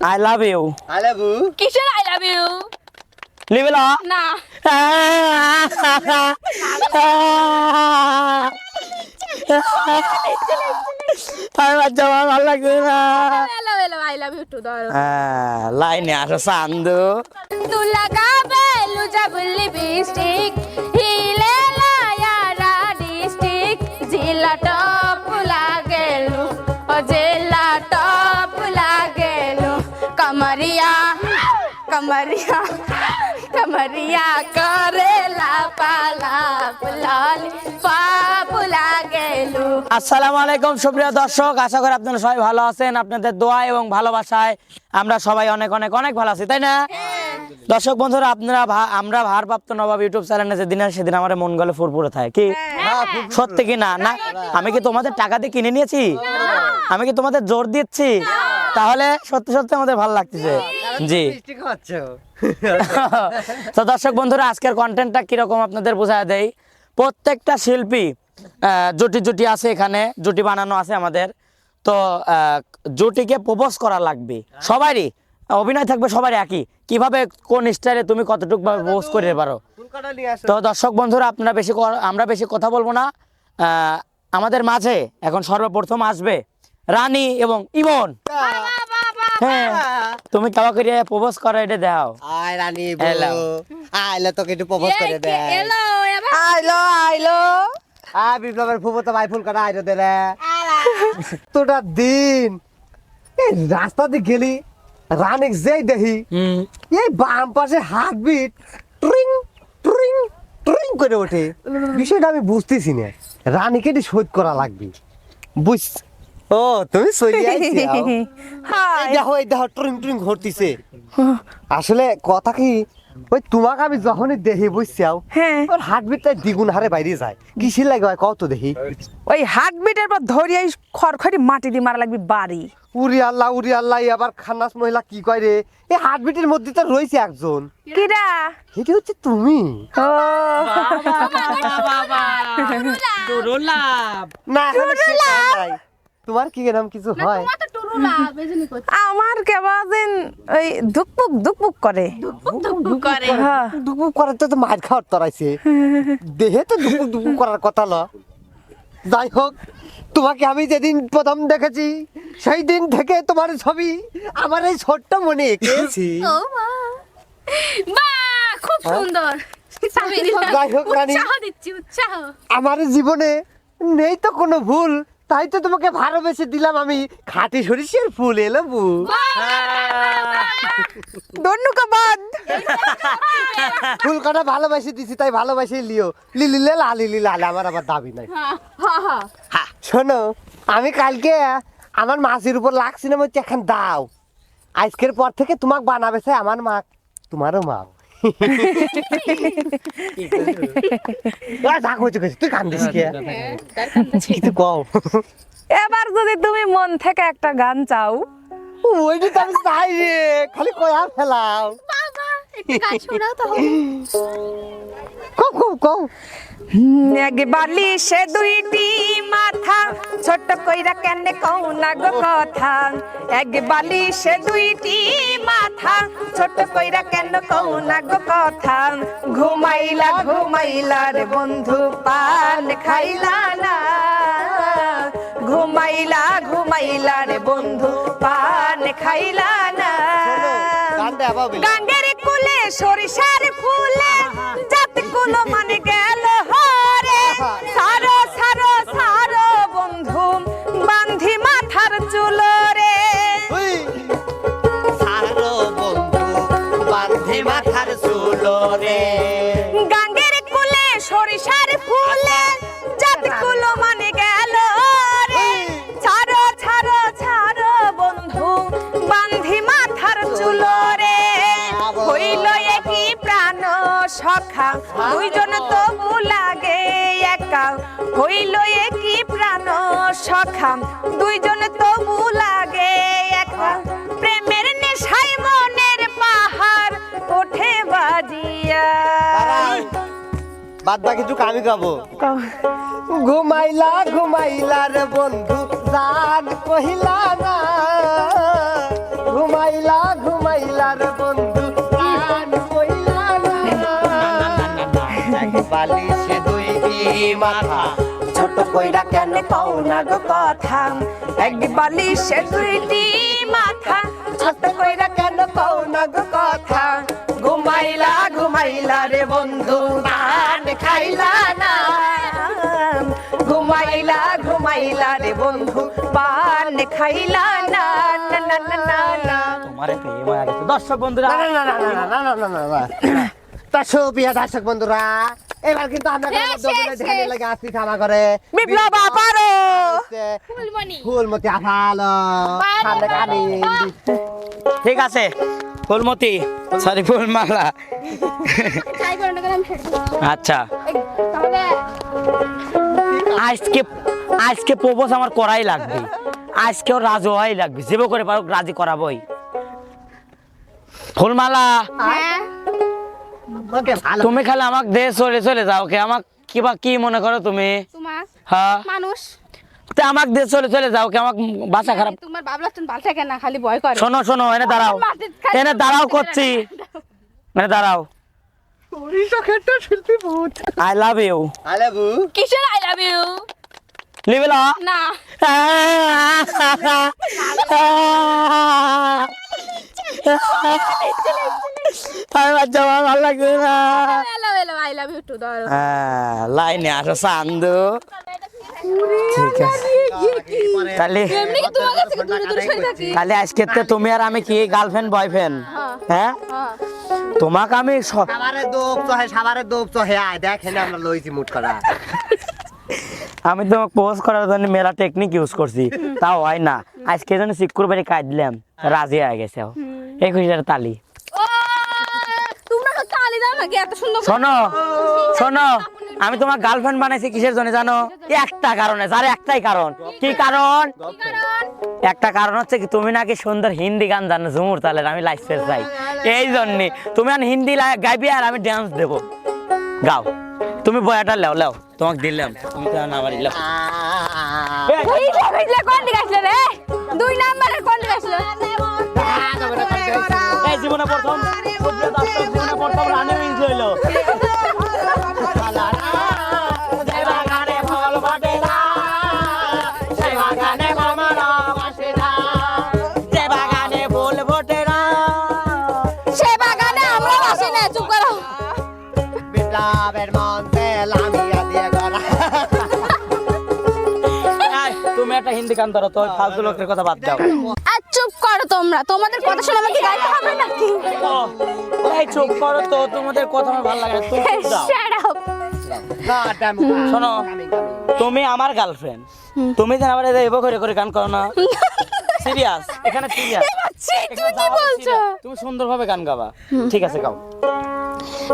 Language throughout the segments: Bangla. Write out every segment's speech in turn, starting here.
I love you I love you কিসের আই লাভ ইউ লিভে না না লাগছে না আই লাভ ইউ টু ধরো লাইনে আসো সান্দু। তু লাগাবে লুজা বুল্লি বিস্টিক হিলে লায়ারা ডিস্টিক জিলাটা कमरिया कमरिया करेला पाला पुलाली पाप लागेलु আসসালামু আলাইকুম সুপ্রিয় দর্শক আশা করি আপনারা সবাই ভালো আছেন আপনাদের দোয়া এবং ভালোবাসায় আমরা সবাই অনেক অনেক অনেক ভালো আছি তাই না দর্শক বন্ধুরা আপনারা ভা- আমরা ভারপ্রাপ্ত নবাব ইউটিউব চ্যানেলে যেদিন আসে সেদিন আমার মন গলে ফুরফুরে থাকে কি সত্যি কি না না আমি কি তোমাদের টাকা দিয়ে কিনে নিয়েছি আমি কি তোমাদের জোর দিচ্ছি তাহলে সত্যি সত্যি আমাদের ভালো লাগতেছে জি। তো দর্শক বন্ধুরা আজকের কন্টেন্টটা কীরকম আপনাদের বোঝা দেয় প্রত্যেকটা শিল্পী জুটি জুটি আছে এখানে জুটি বানানো আছে আমাদের। তো জুটিকে প্রপোজ করা লাগবে। সবারই অভিনয় থাকবে সবারই একই। কীভাবে কোন স্টাইলে তুমি কতটুকু ভাবে প্রপোজ করতে পারো? তো দর্শক বন্ধুরা আপনারা বেশি আমরা বেশি কথা বলব না। আমাদের মাঝে এখন সর্বপ্রথম আসবে রানী এবং ইমন। হ্যাঁ তুমি কেমন করে প্রপোজ করো এটা দাও। আয় রানী। বউ আইলে তোকে একটু প্রপোজ করে দে এলো আইলো আইলো। আ বিপ্লবের ফুফো তো ভাই ফুল কাটা আইলো দে রে। তোটা দিন। এই রাস্তা দিয়ে গেলি রানিক যেই দেখি এই বাম পাশে হাত বিট ট্রিং ট্রিং ট্রিং করে ওঠে। বিষয়টা আমি বুঝতেছি না। রানীকে শোধ করা লাগবে। বুঝ ও তুমি সরি আইছি এই দেখো এই দেখো ট্রিং ট্রিং ঘটতিছে আসলে কথা কি ওই তোমাকে আমি যখনই দেখি বুঝছাও হ্যাঁ। ওর হার্টবিটটা দ্বিগুণ হারে বাইরে যায়। কিসির লাগে হয় কত দেখি। ওই হার্টবিটের পর ধরিয়ে খড়খড়ি মাটি দিয়ে মারা লাগবে বাড়ি। উরি আল্লাহ উরি আল্লাহ আবার খান্নাস মহিলা কি কয় রে? এই হার্টবিটের মধ্যে তো রয়েছে একজন। কিরা? এটা হচ্ছে তুমি। না হয়। তোমার কি এরকম কিছু হয়? আমার কেবাদিন ওই ধুকপুক ধুকপুক করে। করে। হ্যাঁ। করে তো তো মার খাওয়ার তরাইছে। দেহে তো দুপুর দুপুর করার কথা ল যাই হোক তোমাকে আমি যেদিন প্রথম দেখেছি সেই দিন থেকে তোমার ছবি আমার এই ছোট্ট মনে এঁকেছি। ও মা। বাহ খুব সুন্দর। যাই হোক, রানী। উৎসাহ দিচ্ছি উৎসাহ। আমার জীবনে নেই তো কোনো ভুল। তাই তো তোমাকে ভালোবেসে দিলাম আমি খাঁটি সরিষার ফুল এলো বু ধন্যবাদ ফুল কাটা ভালোবাসে দিছি তাই ভালোবাসে লিও। লিলিলে লালি লালে আমার আবার দাবি নাই। হ্যাঁ হ্যাঁ শোনো আমি কালকে আমার মাছের উপর লাগছি না বলছি এখন দাও। আজকের পর থেকে তোমাকে বানাবে আমার মা তোমারও মা। তুই কান্দিস কে কও। এবার যদি তুমি মন থেকে একটা গান চাও। ওই যে আমি চাই রে খালি কয়া ফেলাও। এক বালিশে দুইটি মাথা ছোট কইরা কেনে কও না গো কথা? এক বালিশে দুইটি মাথা ছোট কইরা কেন কও না গো কথা? ঘুমাইলা ঘুমাইলা রে বন্ধু পান খাইলা না। ঘুমাইলা ঘুমাইলা রে বন্ধু পান খাইলা না। গাঙ্গের কুলে সরিষার ফুলে জাত কুলো মানে হইল একই প্রাণ সখা। দুইজন তবু লাগে একা। হইল একই প্রাণ সখা। দুইজন তবু লাগে একা। প্রেমের নেশায় মনের পাহাড় ওঠে বাজিয়া। বাদ বাকি যুগ আমি গাবো। ঘুমাইলা ঘুমাইলা রে বন্ধু জান কহিলা না। ঘুমাইলা ঘুমাইলা রে বন্ধু প্রাণ কইলা না। এক বালিশে দুইটি মাথা। ছোট কইরা কেন কও না গো কথা? এক বালিশে দুইটি মাথা। ছোট কইরা কেন কও না গো কথা? ঘুমাইলা ঘুমাইলা রে বন্ধু খাইলা না। ঘুমাইলা ঘুমাইলা রে বন্ধু পান খাইলা না না না না না না তোমার প্রেম হয়ে গেছে দর্শক বন্ধুরা না না না না না না না না না তা সুপ্রিয় দর্শক বন্ধুরা এবার কিন্তু আমরা এ, শেষ, ধ্যানে লাগে আসছি খামা করে বিপ্লব আপারো ফুলমণি ফুলমতি আফালো সামনে কানি ঠিক আছে ফুলমতি সরি ফুলমালা। আচ্ছা তাহলে আজকে আজকে প্রপোজ আমার করাই লাগবে। আজকেও রাজি হওয়াই লাগবে। যেভাবে করে পারো রাজি করাবই। ফুলমালা হ্যাঁ। তুমি খালি আমাকে দিয়ে চলে চলে যাও কে আমাক কিবা কি মনে করো তুমি? হ্যাঁ। মানুষ। তো আমাকে দিয়ে চলে চলে যাও কে আমার বাসা খারাপ। তোমার বাবলা তুমি ভালো থাকে না খালি ভয় করে। শোনো শোনো এনে দাঁড়াও। এনে দাঁড়াও করছি। এনে দাঁড়াও। I love you I love you কিসের আই লাভ ইউ লিবে না না আ আমি বাচ্চা আমার ভালো লাগছে না। Hello hello I love you too ধরো। হ্যাঁ, লাইনে আসো চান্দু তাহলে আজকে তো তুমি আর আমি কি গার্লফ্রেন্ড বয়ফ্রেন্ড হ্যাঁ হ্যাঁ? তোমাকে আমি সাবারে দোপ তো হে সাবারে দোপ তো হে আয় দেখেন আমরা লইছি মুট করা। আমি তোমাকে পোস্ট করার জন্য মেলা টেকনিক ইউজ করছি। তাও হয় না। আজকে জন্য শিক্ষুর বাড়ি কাজ দিলাম রাজি হয়ে গেছে। এই খুশিটার তালি ও তোমরা তো তালি দাও নাকি এত সুন্দর শোনো শোনো আমি তোমার গার্লফ্রেন্ড বানাইছি কিসের জন্য জানো? একটা কারণে যার একটাই কারণ। কি কারণ? একটা কারণ হচ্ছে কি তুমি নাকি সুন্দর হিন্দি গান জানো ঝুমুর তালের আমি লাইসেন্স চাই এই জন্যে তুমি আর হিন্দি গাইবি আর আমি ডান্স দেবো। গাও। তুমি বয়াটা লেও লেও তোমাকে দিলাম তুমি তো না বাড়ি লেও। দুই নাম্বারের জীবনে প্রথম জীবনে প্রথম রানের ইঞ্জ হইল। তুমি একটা হিন্দি গান ধরো তো ফালতু লোকের কথা বাদ দাও। চুপ করো তোমরা। তোমাদের কথা শুনে আমাকে গাইতে হবে নাকি? এই চুপ করো তো তোমাদের কথা আমার ভালো লাগে না। তুমি শাট আপ না শোনো তুমি আমার গার্লফ্রেন্ড তুমি যেন আবার এই বকরে করে গান করো না। সিরিয়াস এখানে সিরিয়াস তুমি কি বলছো? তুমি সুন্দরভাবে গান গাবা। ঠিক আছে গাও।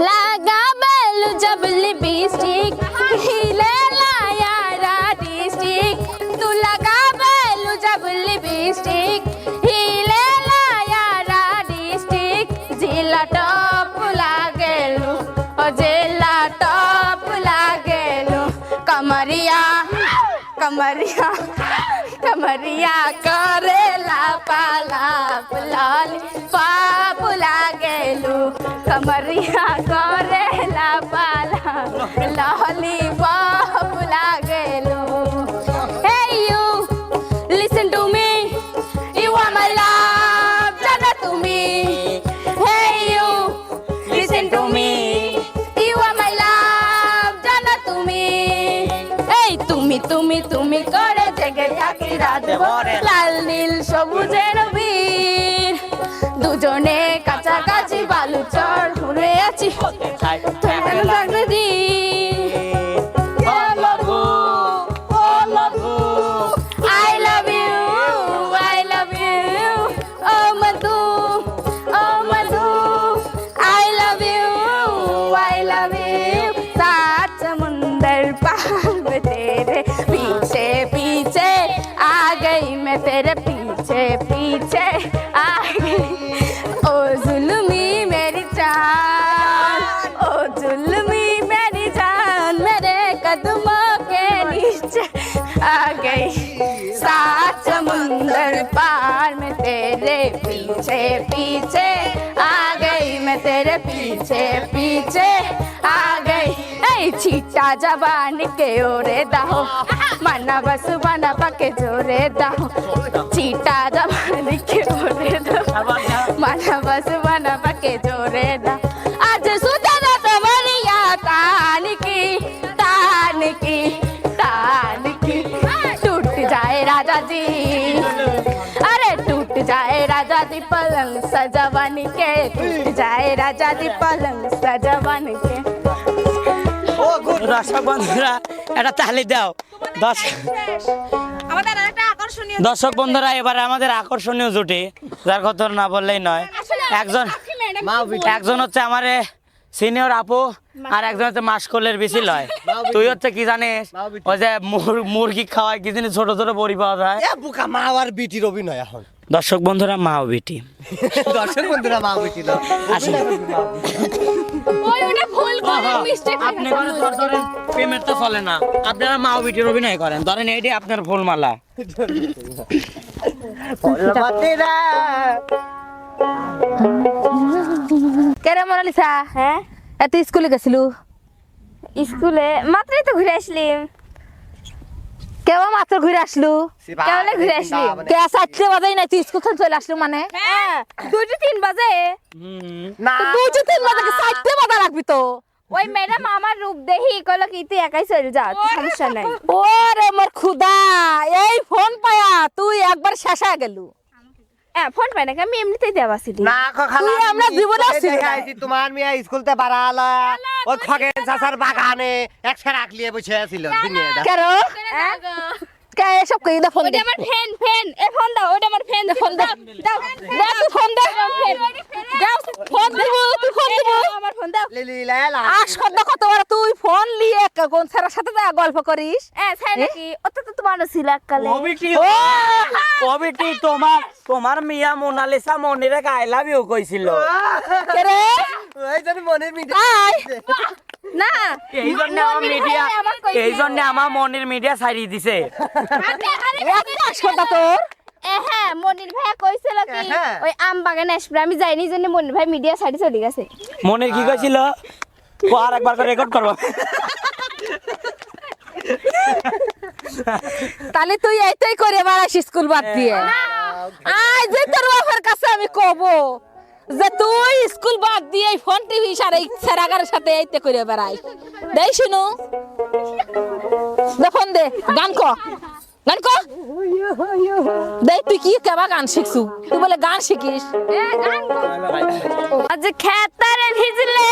লাগা বেল জব লিপস্টিক হিলে লায়া রা ডিস্ট্রিক্ট তু লাগা জব লিপস্টিক જેલા ટપ લાગેલું ઓ જેલા ટપ લાગેલું કમરિયા કમરિયા कमरिया કરેલા પાલા પુલાલી પાપ લાગેલું કમરિયા કરેલા પાલા લોલી પાપ લાગે তুমি তুমি তুমি করে জেগে থাকি রাত ভরে। पीछे पीछे आ गई ए छीटा जबान के ओरे दाहो मना बस बना पके जोरे दाहो छीटा जबान पलंग सजवन के टूट जाए राजा जी पलंग सजवन के দর্শক বন্ধুরা এটা তাহলে দাও দর্শক আমাদের একটা আকর্ষণীয় দর্শক বন্ধুরা এবারে আমাদের আকর্ষণীয় জুটি যার কথা না বললেই নয় একজন একজন হচ্ছে আমার সিনিয়র আপু আর একজন হচ্ছে মাসকলের বেশি লয় তুই হচ্ছে কি জানিস ওই যে মুর- মুরগি খাওয়ায় কি জানি ছোট ছোট বড়ি পাওয়া যায় এ বুকা মা আর বিটির অভিনয় এখন দর্শক বন্ধুরা মা ও বিটি। দর্শক বন্ধুরা মা বিটি না। আসেন ওই ওটা ভুল করে মিস্টেক আপনি ধরেন পেমেন্ট তো চলে না। আপনারা মা ও বিটির অভিনয় করেন। ধরেন এইটি আপনার ফুলমালা কেরে মোনালিসা? হ্যাঁ? এত স্কুলে গেছিলু? স্কুলে মাত্রই তো ঘুরে আসলিম কেউ মাত্র ঘুরে আসলু? কেবলে ঘুরে আসলি? কে চারটে বাজাই নাই তুই স্কুল থেকে চলে আসলু মানে? হ্যাঁ। দুইটা তিন বাজে। না। দুইটা তিন বাজে কি চারটে বাজা লাগবি তো? ওই ম্যাডাম আমার রূপ দেখি কল কি তুই একাই চলে যা সমস্যা নাই। ওরে মোর খুদা এই ফোন পায়া তুই একবার শেষা গেলু। হ্যাঁ ফোন পাই না আমি এমনিতেই দেওয়া ছিল না খালা তুই আমরা জীবনে আসছিলি না। তোমার মিয়া স্কুলতে বাড়ালা। ওই খগেন চাচার বাগানে একসাথে রাখলিয়ে বসে দুনিয়াটা। কেরো কে এসব কই দা। ফোন আমার ফ্যান ফ্যান এ ফোন দাও ওটা আমার ফ্যান ফোন দাও দে তুই ফোন দে। দাও ফোন দিব তুই ফোন দিব। আমার ফোন দাও। লিলি লালা আস কত কত বড় তুই ফোন লিয়ে কোন স্যারের সাথে যা গল্প করিস। এ ছাই নাকি? অত তো তোমার ছিল এককালে। কবিটি কবিটি তোমার তোমার মিয়া মোনালিসা মনিরে আই লাভ ইউ কইছিল। কে রে? ওই মনে মিটে না এই জন্য আমার মিডিয়া এই জন্য আমার মনির মিডিয়া ছাড়িয়ে দিছে। তোর? হ্যাঁ মনির ভাই কইছিল কি হ্যাঁ। ওই আম বাগানে আসবে। আমি যাইনি জন্য মনির ভাই মিডিয়া সাইডে চলে গেছে। মনির কি কইছিল? ও আর একবার করে রেকর্ড করব। তাহলে তুই এইটাই করে বেড়াস স্কুল বাদ দিয়ে? আয় যে তোর বাবার কাছে আমি কব। যে তুই স্কুল বাদ দিয়ে ফোন টিভি সারে সেরাগারের সাথে এইতে করে বেড়াই। দেই শুনু। দে দে, গান ক। গান ক? দেই তুই কি কেবা গান শিখছু? তুই বলে গান শিখিস। আজ খেতারে ভিজলে,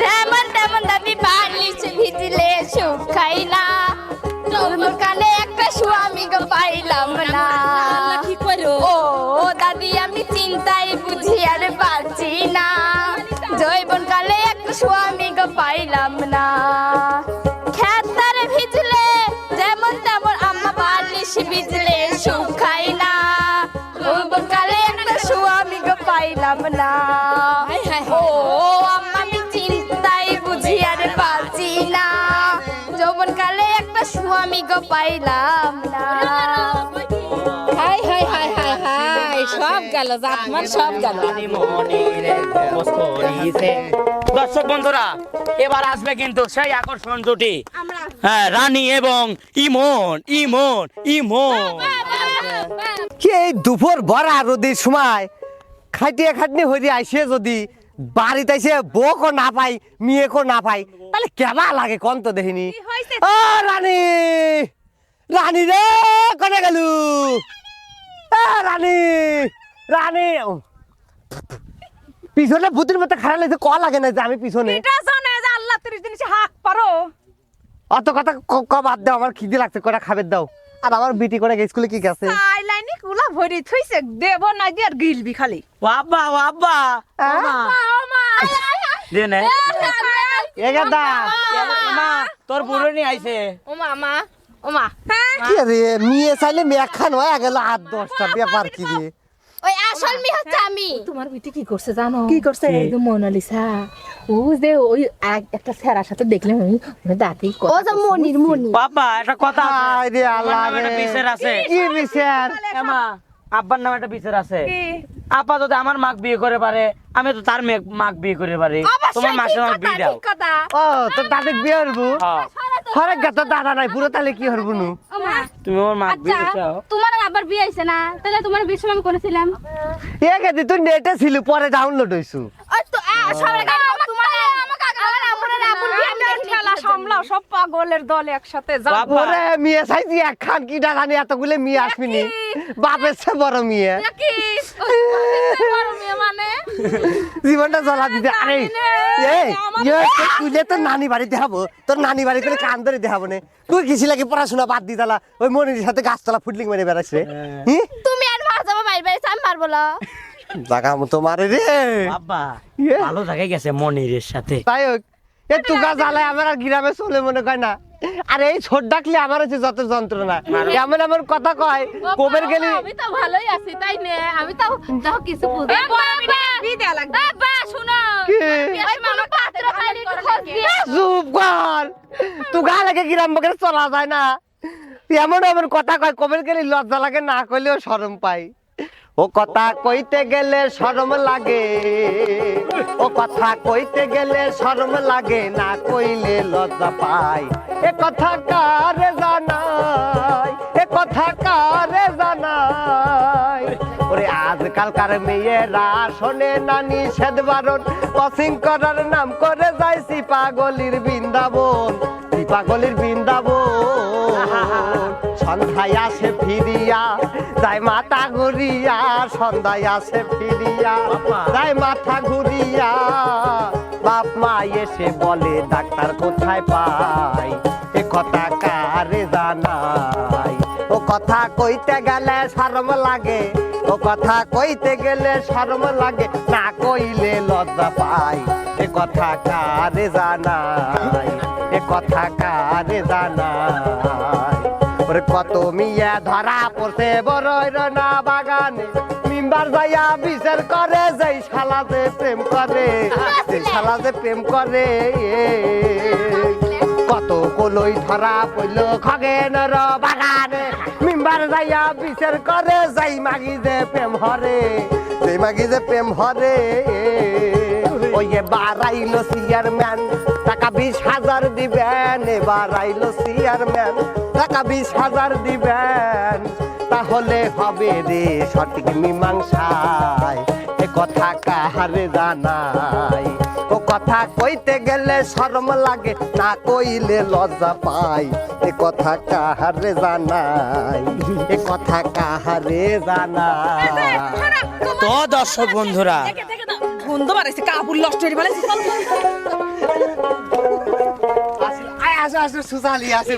যেমন তেমন দাবি বালিশ ভিজলে শুকাই না। তোর কানে একটা স্বামী গো পাইলাম না। কি দাদি, আমি চিন্তায় বুঝি আর পাচ্ছি না। জৈবন কালে একটা পাইলাম না। বালিশ ভিজলে শুকাই না। কালে একটা স্বামী গো পাইলাম না। ও আম্মা আমি চিন্তায় বুঝি আর পাচ্ছি না। যৌবন কালে একটা স্বামী গো পাইলাম না। Hi hi hi hi hi. সব গেল জাতমান সব গেল। দর্শক বন্ধুরা এবার আসবে কিন্তু সেই আকর্ষণ দুটি হ্যাঁ রানী এবং ইমন ইমন ইমন। কি এই দুপুর ভরা রোদের সময় খাটিয়ে খাটনি হয়ে আইসে যদি বাড়িতে এসে বউকো না পাই মেয়েকো না পাই তাহলে কেমা লাগে কন তো দেখিনি? ও রানী! রানী রে কনে গেলু? এ রানী! রানী। পিছনে ভূতের মতো খারাপ লাগছে ক লাগে না যে আমি পিছনে? এটা জানে যে আল্লাহ তোর জিনিস হাক পারো। অত কথা ক- ক বাদ দাও আমার খিদে লাগছে কটা খাবার দাও। আর আমার বিটি করে স্কুলে কি গেছে? আই লাইনি কুলা ভরি থইছে দেব না দি আর গিলবি খালি। বাবা বাবা দে নে। এগে দা মা তোর বুড়ো নিয়ে আইছে। ও মামা ও মা। কি রে মেয়ে চাইলে মেয়ে খান হয়ে গেল আট দশটা ব্যাপার কি রে? ওই আসল মি হচ্ছে আমি। তোমার বিটি কি করছে জানো? কি করছে? যে মোনালিসা। ও যে ওই একটা স্যারার সাথে দেখলাম আমি দাঁতেই ও যে মনির মনি বাবা একটা কথা আল্লাহ রে। বিচার আছে। কি বিচার? এমা আব্বার নামে একটা বিচার আছে। কি? আপা যদি আমার মাক বিয়ে করে পারে আমি তো তার মাক বিয়ে করে পারি। তোমার মাকে আমার বিয়ে দাও। ও তোর দাদা বিয়ে হরবো হ্যাঁ, হরে গা দাদা নাই পুরো তাহলে কি হরবো নু? তুমি আমার মাক বিয়ে আচ্ছা চাও তোমার আবার বিয়ে হয়েছে না? তাহলে তোমার বিয়ে সময় করেছিলাম এ গেদি তুই নেটে ছিল পরে ডাউনলোড হইছু। ওই তো সবার আগে তোমার আমাকে আগে আমার আপুরের আপুর বিয়ে খেলা সামলাও সব পাগলের দল একসাথে যাও। ওরে মেয়ে চাইছি এক খান কি ডাকানি এতগুলো মেয়ে আসবিনি। বাপের সে বড় মেয়ে। কি জীবনটা জ্বলা দিতে। আরে এই তুই তোর নানি বাড়ি দেখাবো তোর নানি বাড়ি করে কান ধরে দেখাবো নে। তুই গেছি লাগে পড়াশোনা বাদ দি তালা ওই মনির সাথে গাছতলা ফুটলিং মেরে বেড়াচ্ছে রে। হি? তুমি আর মার যাব মাইর বাড়ি আমি মারবো না জাগা মতো মারে রে। বাবা ইয়ে। ভালো জায়গায় গেছে মনিরের সাথে। তাই হোক এ তুগা জ্বালায় আমার আর গ্রামে চলে মনে কয় না। আরে এই ছোট ডাকলে আমার হচ্ছে যত যন্ত্রণা। এমন এমন কথা কয় কোবের গেলি আমি তো ভালোই আছি তাই নে আমি তো যাও কিছু বুঝি বিয়ে দেয়া লাগবে। বাবা শুনো। কি? পাত্র একটু খোঁজ দিয়ে চুপ কর। তুগা লাগে গ্রাম বকে চলা যায় না। এমন এমন কথা কয় কোবের গেলি লজ্জা লাগে না কইলেও শরম পাই। ও কথা কইতে গেলে শরম লাগে। ও কথা কইতে গেলে শরম লাগে না কইলে লজ্জা পাই। এ কথা কারে জানাই? এ কথা কারে জানাই? ওরে আজকালকার মেয়েরা শোনে না নিষেধ বারণ। কসিং করার নাম করে যাইছি পাগলির বৃন্দাবন। এই পাগলির বৃন্দাবন। সন্ধ্যায় আসে ফিরিয়া যায় মাথা ঘুরিয়া সন্ধ্যায় আসে ফিরিয়া। যায় মাথা ঘুরিয়া। বাপ মা এসে বলে, ডাক্তার কোথায় পাই? এ কথা কারে জানাই? ও কথা কইতে গেলে শরম লাগে, ও কথা কইতে গেলে শরম লাগে, না কইলে লজ্জা পাই। এ কথা কারে জানাই? এ কথা কারে জানাই? ওরে কত মিয়া ধরা পড়ছে বড়ই না বাগানে মিম্বার যাইয়া বিচার করে, যেই শালাতে প্রেম করে যেই শালাতে প্রেম করে কত কলই ধরা পইল খগেনর বাগানে। মিম্বার যাইয়া বিচার করে, যাই মাগি যে প্রেম হরে, যেই মাগি যে প্রেম হরে ওই এবার আইলো চেয়ারম্যান, টাকা বিশ হাজার দিবেন, এবার আইলো চেয়ারম্যান, টাকা বিশ হাজার দিবেন। তাহলে হবে রে সঠিক মীমাংসায়? এ কথা কাহারে জানাই? ও কথা কইতে গেলে শরম লাগে না কইলে লজ্জা পাই। এ কথা কাহারে জানাই? এ কথা কাহারে জানাই? তো দর্শক বন্ধুরা। গন্ধ বাড়াইছে কাপড় নষ্ট হয়ে ফেলেছে। আসে আসে সুজালি আসে